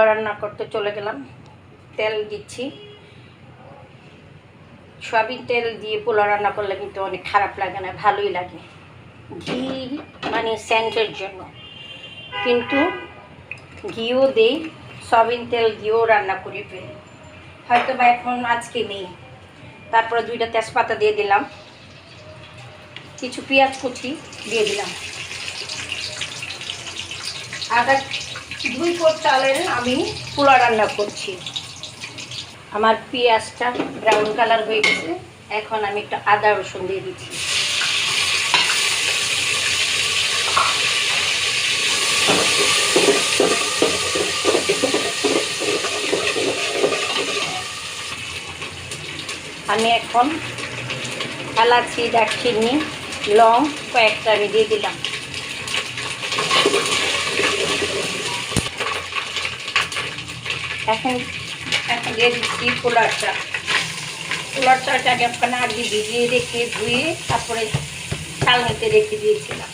রান্না করতে চলে গেলাম। তেল দিচ্ছি। সয়াবিন তেল দিয়ে পোলাও রান্না করলে কিন্তু অনেক খারাপ লাগে না, ভালোই লাগে। ঘি মানে সেন্টের জন্য। কিন্তু ঘিও দেই, সয়াবিন তেল দিয়েও রান্না করি ফেলি হয়তো বা এখন আজকে নেই। তারপরে দুইটা তেজপাতা দিয়ে দিলাম। কিছু পেঁয়াজ কুচি দিয়ে দিলাম। আদা দুই কোট চালের আমি পোলা রান্না করছি। আমার পেঁয়াজটা ব্রাউন কালার হয়ে গেছে। এখন আমি একটা আদা রসুন দিয়ে দিচ্ছি। আমি এখন এলাচি, দারচিনি, লং কয়েকটা আমি দিয়ে দিলাম। এখন এখন দিয়ে দিচ্ছি চাল পোলার আগে ভিজিয়ে রেখে ধুয়ে তারপরে চাল নিতে রেখে দিয়েছিলাম।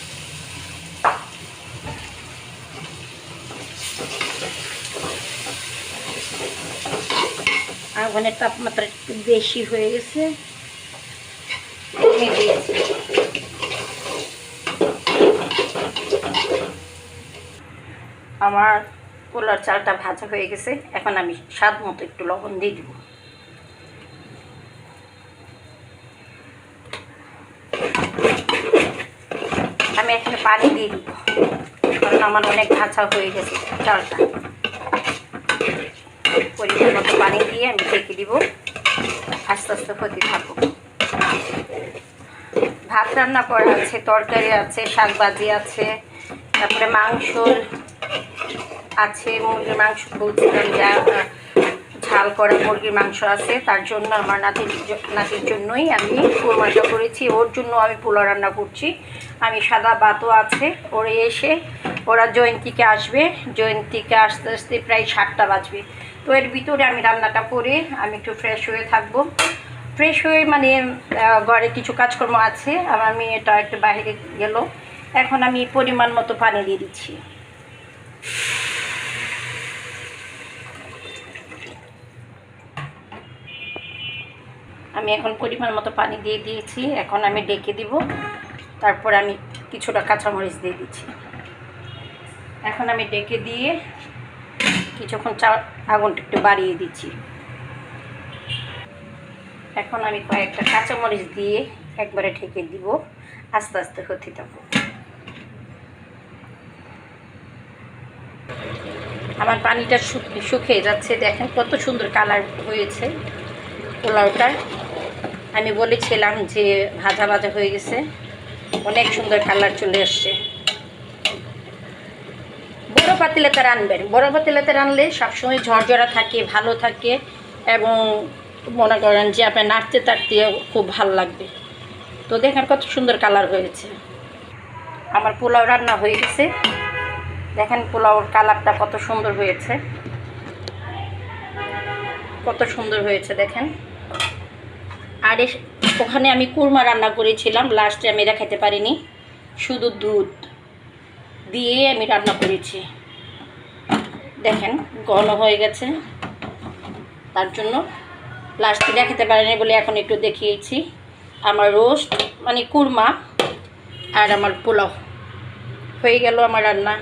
আগুনের তাপমাত্রা একটু বেশি হয়ে গেছে। আমার পোলার চালটা ভাজা হয়ে গেছে। এখন আমি স্বাদ মতো একটু লবণ দিয়ে দিব। আমি এখানে পানি দিয়ে দিব, কারণ আমার অনেক ভাজা হয়ে গেছে চালটা। পরিমাণ মতো পানি দিয়ে আমি ঢেকে দিব। আস্তে আস্তে হতে থাকব ভাত রান্না করা আছে, তরকারি আছে শাক ভাজি আছে, তারপরে মাংস আছে, মুরগির মাংস বলছিলাম যা ঝাল করা মুরগির মাংস আছে, তার জন্য আমার নাতির নাতির জন্যই আমি কোরমাটা করেছি। ওর জন্য আমি পোলা রান্না করছি। আমি সাদা ভাতও আছে, ওরে এসে ওরা জয়ন্তীকে আসবে। জয়ন্তীকে আসতে আসতে প্রায় সাতটা বাজবে। তো এর ভিতরে আমি রান্নাটা করে আমি একটু ফ্রেশ হয়ে থাকব। ফ্রেশ হয়ে মানে ঘরে কিছু কাজকর্ম আছে। আমার মেয়েটা একটু বাইরে গেল। এখন আমি পরিমাণ মতো পানি দিয়ে দিচ্ছি। আমি এখন পরিমাণ মতো পানি দিয়ে দিয়েছি। এখন আমি ডেকে দিব। তারপর আমি কিছুটা কাঁচামরিচ দিয়ে দিচ্ছি। এখন আমি ডেকে দিয়ে কিছুক্ষণ চা, আগুনটা একটু বাড়িয়ে দিচ্ছি। এখন আমি কয়েকটা কাঁচামরিচ দিয়ে একবারে ঢেকে দিব। আস্তে আস্তে হতে থাকব আমার পানিটা শুক- শুকিয়ে যাচ্ছে। দেখেন কত সুন্দর কালার হয়েছে পোলাওটার। আমি বলেছিলাম যে ভাজা ভাজা হয়ে গেছে। অনেক সুন্দর কালার চলে আসছে। বড় পাতিলেতে রানবেন। বড় পাতিলেতে রানলে সবসময় ঝরঝরা থাকে, ভালো থাকে এবং মনে করেন যে আপনার নাড়তে তাড়তে খুব ভালো লাগবে। তো দেখেন কত সুন্দর কালার হয়েছে। আমার পোলাও রান্না হয়ে গেছে। দেখেন পোলাওর কালারটা কত সুন্দর হয়েছে। কত সুন্দর হয়েছে, দেখেন। আর ওখানে আমি কুরমা রান্না করেছিলাম লাস্টে আমি এটা খেতে পারিনি। শুধু দুধ দিয়ে আমি রান্না করেছি। দেখেন ঘন হয়ে গেছে। তার জন্য লাস্টে খেতে পারিনি বলে এখন একটু দেখিয়েছি। আমার রোস্ট মানে কুরমা আর আমার পোলাও। হয়ে গেল আমার রান্না।